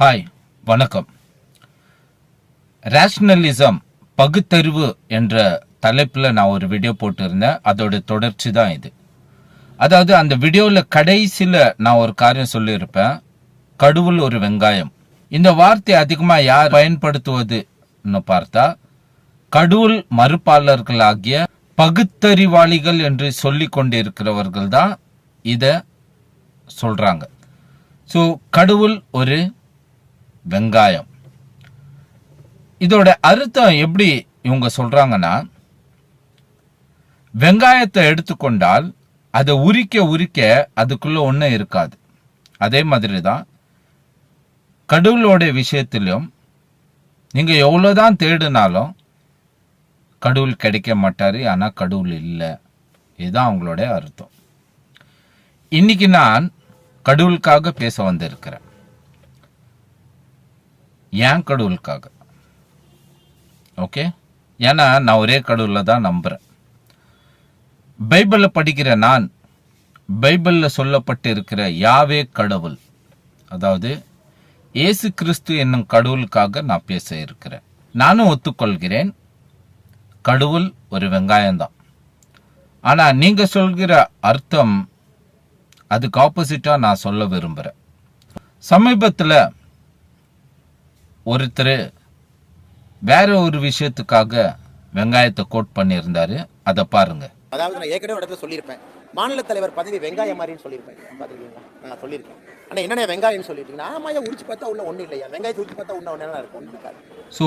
Hi வணக்கம். Rationalism பகுத்தறிவு என்ற தலைப்பில் நான் ஒரு வீடியோ போட்டிருந்தேன். அதோட தொடர்ச்சி தான் இது. அதாவது அந்த வீடியோவில் கடைசியில் நான் ஒரு காரியம் சொல்லியிருப்பேன். கடவுள் ஒரு வெங்காயம். இந்த வார்த்தை அதிகமாக யார் பயன்படுத்துவதுன்னு பார்த்தா கடவுள் மறுப்பாளர்களாகிய பகுத்தறிவாளிகள் என்று சொல்லி கொண்டிருக்கிறவர்கள் தான் இதை சொல்கிறாங்க ஸோ கடவுள் ஒரு வெங்காயம். இதோட அர்த்தம் எப்படி இவங்க சொல்றாங்கன்னா வெங்காயத்தை எடுத்துக்கொண்டால் அதை உரிக்க உரிக்க அதுக்குள்ள ஒன்றும் இருக்காது. அதே மாதிரி தான் கடவுளோட விஷயத்திலும் நீங்கள் எவ்வளோதான் தேடினாலும் கடவுள் கிடைக்க மாட்டார் ஆனால் கடவுள் இல்லை. இதுதான் அவங்களோட அர்த்தம். இன்னைக்கு நான் கடவுளுக்காக பேச வந்திருக்கிறேன். ஏன் கடவுளுக்காக? ஓகே ஏன்னா நான் ஒரே கடவுளில் தான் நம்புகிறேன் பைபிளில் படிக்கிற நான் பைபிளில் சொல்லப்பட்டு இருக்கிற யாவே கடவுள் அதாவது இயேசு கிறிஸ்து என்னும் கடவுளுக்காக நான் பேச இருக்கிறேன். நானும் ஒத்துக்கொள்கிறேன் கடவுள் ஒரு வெங்காயம்தான். ஆனால் நீங்கள் சொல்கிற அர்த்தம் அதுக்கு ஆப்போசிட்டாக நான் சொல்ல விரும்புகிறேன் சமீபத்தில் ஒருத்தர் வேற ஒரு விஷயத்துக்காக வெங்காயத்தை கோட் பண்ணியிருந்தாரு. அதை பாருங்க. அதாவது நான் ஏற்கனவே இடத்துல சொல்லியிருப்பேன். மாநில தலைவர் பதவி வெங்காயம் மாதிரின்னு சொல்லியிருப்பேன். பார்த்துருக்கீங்களா? நான் சொல்லியிருக்கேன். ஆனால் என்னென்ன வெங்காயம்னு சொல்லிட்டீங்கன்னா ஆமாயா உரிச்சு பார்த்தா உள்ள ஒன்றும் இல்லையா? வெங்காயத்தை உரிச்சு பார்த்தா உள்ள ஒன்று இருக்கும் ஸோ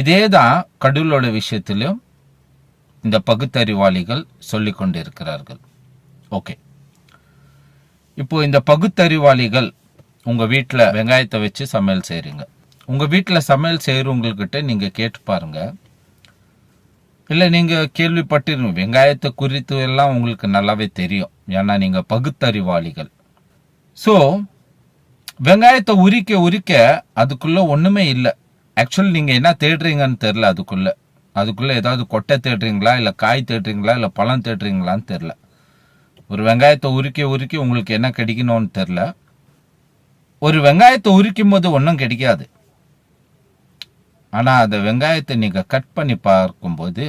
இதே தான் கடவுளோட விஷயத்திலும் இந்த பகுத்தறிவாளிகள் சொல்லி கொண்டிருக்கிறார்கள். ஓகே இப்போ இந்த பகுத்தறிவாளிகள் உங்க வீட்டில் வெங்காயத்தை வச்சு சமையல் செய்றீங்க. உங்கள் வீட்டில் சமையல் செய்கிறவங்கக்கிட்ட நீங்கள் கேட்டு பாருங்கள் இல்லை நீங்கள் கேள்விப்பட்டிருங்க வெங்காயத்தை குறித்து எல்லாம் உங்களுக்கு நல்லாவே தெரியும். ஏன்னா நீங்கள் பகுத்தறிவாளிகள். ஸோ வெங்காயத்தை உரிக்க உரிக்க அதுக்குள்ளே ஒன்றுமே இல்லை. ஆக்சுவலி நீங்கள் என்ன தேடுறீங்கன்னு தெரில அதுக்குள்ளே. அதுக்குள்ளே ஏதாவது கொட்டை தேடுறீங்களா இல்லை காய் தேடுறீங்களா இல்லை பழம் தேடுறீங்களான்னு தெரில ஒரு வெங்காயத்தை உரிக்க உரிக்க உங்களுக்கு என்ன கிடைக்கணும்னு தெரில ஒரு வெங்காயத்தை உரிக்கும் போது ஒன்றும் கிடைக்காது. ஆனால் அந்த வெங்காயத்தை நீங்கள் கட் பண்ணி பார்க்கும்போது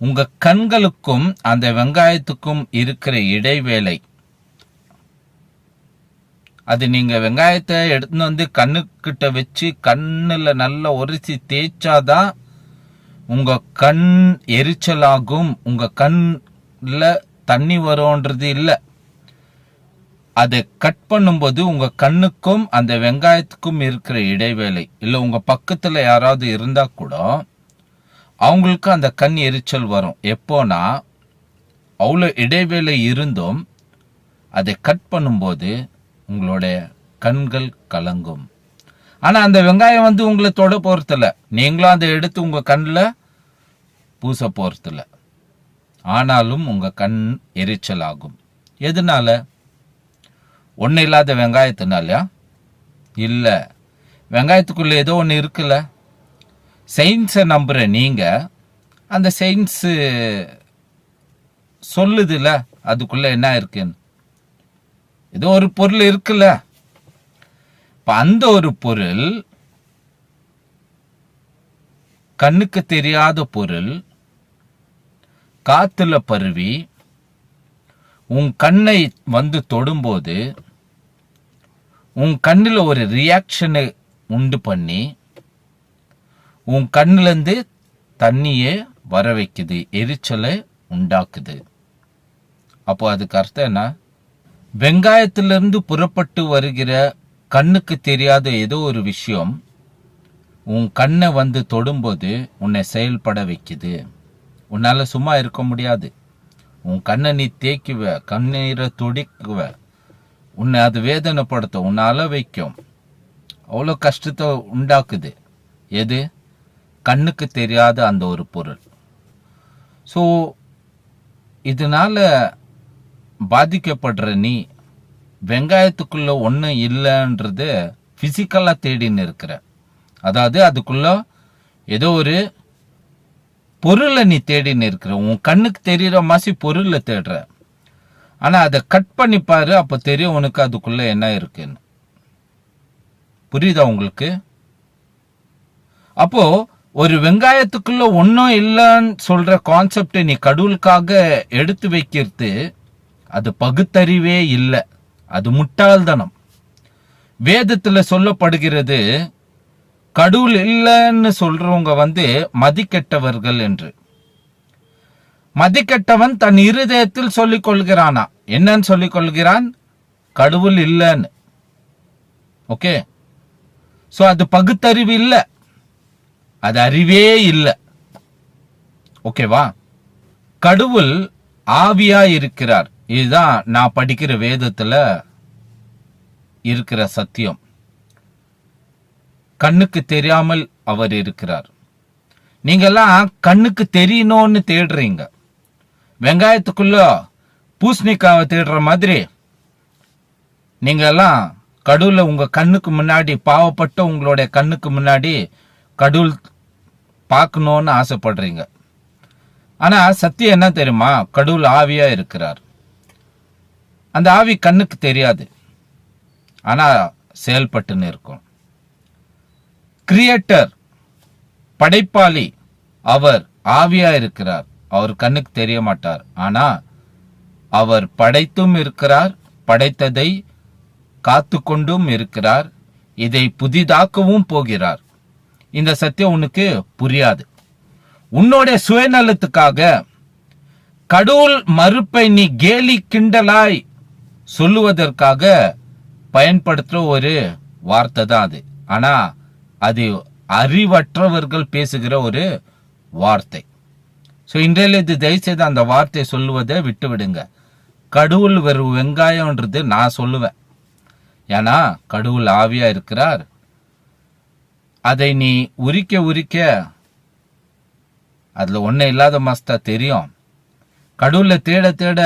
உங்கள் கண்களுக்கும் அந்த வெங்காயத்துக்கும் இருக்கிற இடைவேளை அது நீங்கள் வெங்காயத்தை எடுத்துன்னு வந்து கண்ணுக்கிட்ட வச்சு கண்ணில் நல்லா உரிச்சு தேய்ச்சாதான் உங்கள் கண் எரிச்சலாகும் உங்கள் கண்ணில் தண்ணி வரும்ன்றது இல்லை. அதை கட் பண்ணும்போது உங்க கண்ணுக்கும் அந்த வெங்காயத்துக்கும் இருக்கிற இடைவேளை இல்லை உங்க பக்கத்துல யாராவது இருந்தா கூட அவங்களுக்கு அந்த கண் எரிச்சல் வரும். எப்போனா அவ்வளோ இடைவேளை இருந்தும் அதை கட் பண்ணும்போது உங்களோட கண்கள் கலங்கும். ஆனால் அந்த வெங்காயம் வந்து உங்களை தொட போகிறதில்ல நீங்களும் அதை எடுத்து உங்கள் கண்ணில் பூச போகிறதில்ல ஆனாலும் உங்கள் கண் எரிச்சல் ஆகும் எதனால? ஒன்றும் இல்லாத வெங்காயத்தினாலயா? இல்லை. வெங்காயத்துக்குள்ளே ஏதோ ஒன்று இருக்குல்ல? சயின்ஸை நம்புகிற நீங்கள் அந்த சயின்ஸு சொல்லுதுல்ல அதுக்குள்ளே என்ன இருக்குன்னு? ஏதோ ஒரு பொருள் இருக்குல்ல? இப்போ அந்த ஒரு பொருள் கண்ணுக்கு தெரியாத பொருள் காற்றுல பருவி உன் கண்ணை வந்து தொடும்போது உன் கண்ணில் ஒரு ரியாக்ஷனை உண்டு பண்ணி உன் கண்ணிலேருந்து தண்ணியே வர வைக்குது எரிச்சலை உண்டாக்குது. அப்போ அதுக்கு அர்த்தம் என்ன? வெங்காயத்திலிருந்து புறப்பட்டு வருகிற கண்ணுக்கு தெரியாத ஏதோ ஒரு விஷயம் உன் கண்ணை வந்து தொடும்போது உன்னை செயல்பட வைக்குது. உன்னால் சும்மா இருக்க முடியாது. உன் கண்ணை நீ தேய்க்குவ கண்ணீரை துடிக்குவ. உன்னை அது வேதனைப்படுத்தும் உன்னை அழ வைக்கும். அவ்வளோ கஷ்டத்தை உண்டாக்குது. எது? கண்ணுக்கு தெரியாத அந்த ஒரு பொருள். ஸோ இதனால பாதிக்கப்படுற நீ வெங்காயத்துக்குள்ள ஒன்றும் இல்லைன்றது ஃபிசிக்கலாக தேடின்னு இருக்கிற. அதாவது அதுக்குள்ள ஏதோ ஒரு பொருளை நீ தேடின்னு இருக்கிற உன் கண்ணுக்கு தெரிகிற மாதிரி பொருளை தேடுற. ஆனா அதை கட் பண்ணி பாரு அப்ப தெரியும் உனக்கு அதுக்குள்ள என்ன இருக்குன்னு. புரியுதா உங்களுக்கு? அப்போ ஒரு வெங்காயத்துக்குள்ள ஒன்றும் இல்லைன்னு சொல்ற கான்செப்டை நீ கடவுளுக்காக எடுத்து வைக்கிறது அது பகுத்தறிவே இல்லை. அது முட்டாள்தனம். வேதத்துல சொல்லப்படுகிறது கடவுள் இல்லைன்னு சொல்றவங்க வந்து மதிக்கெட்டவர்கள் என்று. மதிக்கெட்டவன் தன் இருதயத்தில் சொல்லிக் கொள்கிறானா? என்னன்னு சொல்லிக் கொள்கிறான்? கடவுள் இல்லைன்னு. ஓகே? சோ அது பகுத்தறிவு இல்லை. அது அறிவே இல்லை. ஓகேவா? கடவுள் ஆவியா இருக்கிறார். இதுதான் நான் படிக்கிற வேதத்துல இருக்கிற சத்தியம். கண்ணுக்கு தெரியாமல் அவர் இருக்கிறார். நீங்கெல்லாம் கண்ணுக்கு தெரியணும்னு தேடுறீங்க. வெங்காயத்துக்குள்ள பூசணிக்காவை தேடுற மாதிரி நீங்கெல்லாம் கடவுளை உங்க கண்ணுக்கு முன்னாடி பாவப்பட்ட உங்களுடைய கண்ணுக்கு முன்னாடி கடவுள் பார்க்கணும்னு ஆசைப்படுறீங்க. ஆனா சத்தியம் என்ன தெரியுமா? கடவுள் ஆவியா இருக்கிறார். அந்த ஆவி கண்ணுக்கு தெரியாது. ஆனா செயல்பட்டுன்னு இருக்கும். கிரியேட்டர் படைப்பாளி அவர் ஆவியா இருக்கிறார் அவர் கண்ணுக்கு தெரிய மாட்டார் ஆனா அவர் படைத்தும் இருக்கிறார் படைத்ததை காத்து கொண்டும் இருக்கிறார் இதை புதிதாக்கவும் போகிறார். இந்த சத்தியம் உனக்கு புரியாது. உன்னோட சுயநலத்துக்காக கடவுள் மறுப்பை நீ கேலி கிண்டலாய் சொல்லுவதற்காக பயன்படுத்துற ஒரு வார்த்தை தான் அது. ஆனா அது அறிவற்றவர்கள் பேசுகிற ஒரு வார்த்தை. ஸோ இன்றையில இது தயவுசெய்து அந்த வார்த்தையை சொல்லுவதை விட்டு விடுங்க கடவுள் வெறும் வெங்காயம்ன்றது நான் சொல்லுவேன். ஏன்னா கடவுள் ஆவியா இருக்கிறார். அதை நீ உரிக்க உரிக்க அதில் ஒன்றும் இல்லாத மஸ்தா தெரியும். கடவுளை தேட தேட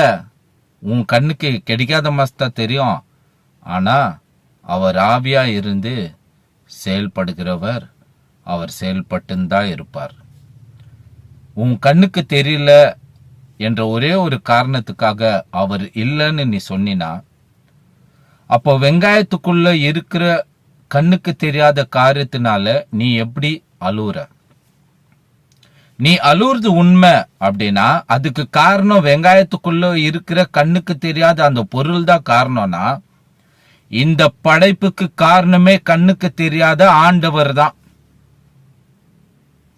உன் கண்ணுக்கு கிடைக்காத மஸ்தா தெரியும். ஆனால் அவர் ஆவியாக இருந்து செயல்படுகிறவர் அவர் செயல்பட்டுந்தான் இருப்பார். உன் கண்ணுக்கு தெரியல என்ற ஒரே ஒரு காரணத்துக்காக அவர் இல்லைன்னு நீ சொன்னினா அப்போ வெங்காயத்துக்குள்ள இருக்கிற கண்ணுக்கு தெரியாத காரியத்தினால நீ எப்படி அழுவுற? நீ அழுவுறது உண்மை அப்படின்னா அதுக்கு காரணம் வெங்காயத்துக்குள்ள இருக்கிற கண்ணுக்கு தெரியாத அந்த பொருள் தான் காரணம்னா இந்த படைப்புக்கு காரணமே கண்ணுக்கு தெரியாத ஆண்டவர் தான்.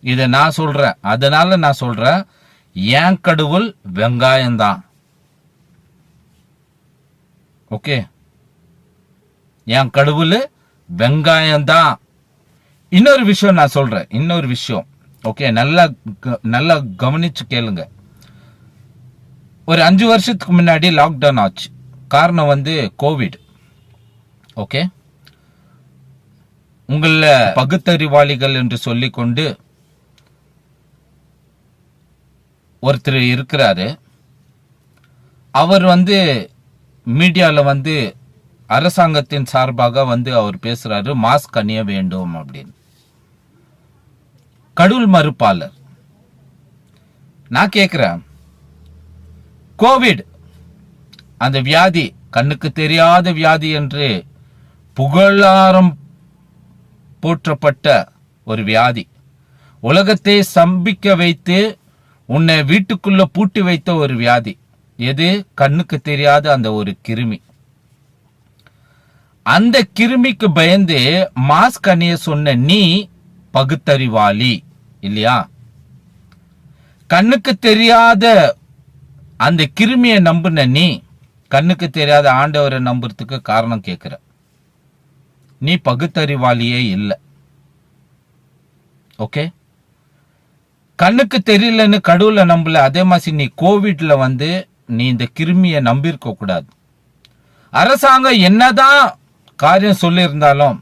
இத நான் சொல்றேன். அதனால நான் சொல்றேன் என் கடவுள் வெங்காயம்தான் ஓகே? என் கடவுள் வெங்காயம்தான் இன்னொரு விஷயம் நான் சொல்றேன். இன்னொரு விஷயம். ஓகே? நல்லா க- நல்லா கவனிச்சு கேளுங்க. ஒரு அஞ்சு வருஷத்துக்கு முன்னாடி லாக்டவுன் ஆச்சு. காரணம் வந்து கோவிட் ஓகே? உங்கள பகுத்தறிவாளிகள் என்று சொல்லிக்கொண்டு ஒருத்தர் இருக்கிறாரு. அவர் வந்து மீடியால வந்து அரசாங்கத்தின் சார்பாக வந்து அவர் பேசுறாரு மாஸ்க் அணிய வேண்டும் அப்படின்னு. கடவுள் மறுப்பாளர். நான் கேட்குறேன் கோவிட் அந்த வியாதி கண்ணுக்கு தெரியாத வியாதி என்று புகழாரம் போற்றப்பட்ட ஒரு வியாதி. உலகத்தை சம்பிக்க வைத்து உன்னை வீட்டுக்குள்ள பூட்டி வைத்த ஒரு வியாதி. எது? கண்ணுக்கு தெரியாத அந்த ஒரு கிருமி. அந்த கிருமிக்கு பயந்து மாஸ்க் அணிய சொன்ன நீ பகுத்தறிவாளி இல்லையா? கண்ணுக்கு தெரியாத அந்த கிருமியை நம்புன நீ கண்ணுக்கு தெரியாத ஆண்டவரை நம்புறதுக்கு காரணம் கேட்கிற. நீ பகுத்தறிவாளியே இல்லை. ஓகே கண்ணுக்கு தெரியலன்னு கடவுளை நம்பல அதே மாதிரி நீ கோவிட்ல வந்து நீ இந்த கிருமியை நம்பியிருக்க கூடாது. அரசாங்கம் என்னதான் காரியம் சொல்லியிருந்தாலும்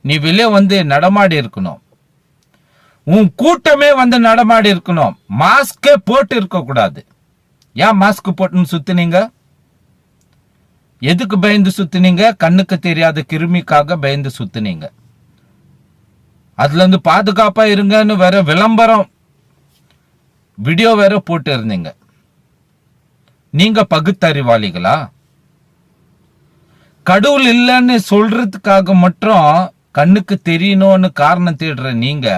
நீ வெளியே வந்து நடமாடி இருக்கணும். உன் கூட்டமே வந்து நடமாடி இருக்கணும். மாஸ்கே போட்டு இருக்க கூடாது. ஏன் மாஸ்க் போட்டுன்னு சுத்தினீங்க? எதுக்கு பயந்து சுத்தினீங்க? கண்ணுக்கு தெரியாத கிருமிக்காக பயந்து சுத்தினீங்க. அதுல இருந்து பாதுகாப்பா இருங்கன்னு வேற விளம்பரம் வீடியோ வேற போட்டு இருந்தீங்க நீங்க பகுத்தறிவாளிகளா? கடவுள் இல்லைன்னு சொல்றதுக்காக மட்டும் கண்ணுக்கு தெரியணும்னு காரணம் தேடுற நீங்க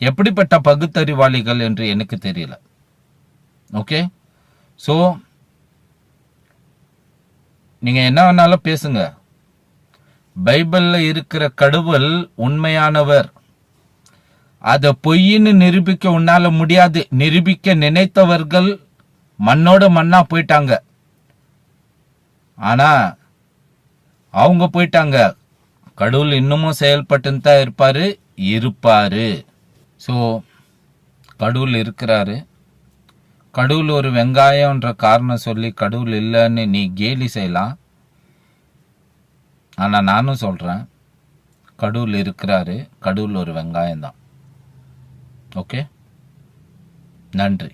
எப்படிப்பட்ட பகுத்தறிவாளிகள் என்று எனக்கு தெரியல. ஓகே ஸோ நீங்க என்ன வேணாலும் பேசுங்க. பைபிள்ல இருக்கிற கடவுள் உண்மையானவர். அதை பொய்ன்னு நிரூபிக்க உன்னால முடியாது. நிரூபிக்க நினைத்தவர்கள் மண்ணோட மண்ணா போயிட்டாங்க. ஆனா அவங்க போயிட்டாங்க. கடவுள் இன்னமும் செயல்பட்டு தான் இருப்பாரு இருப்பாரு. ஸோ கடவுள் இருக்கிறாரு. கடவுள் ஒரு வெங்காயம்ன்ற காரணம் சொல்லி கடவுள் இல்லைன்னு நீ கேலி செய்யலாம். ஆனால் நானும் சொல்கிறேன் கடவுள் இருக்கிறாரு கடவுள் ஒரு வெங்காயம் தான் ஓகே? நன்றி.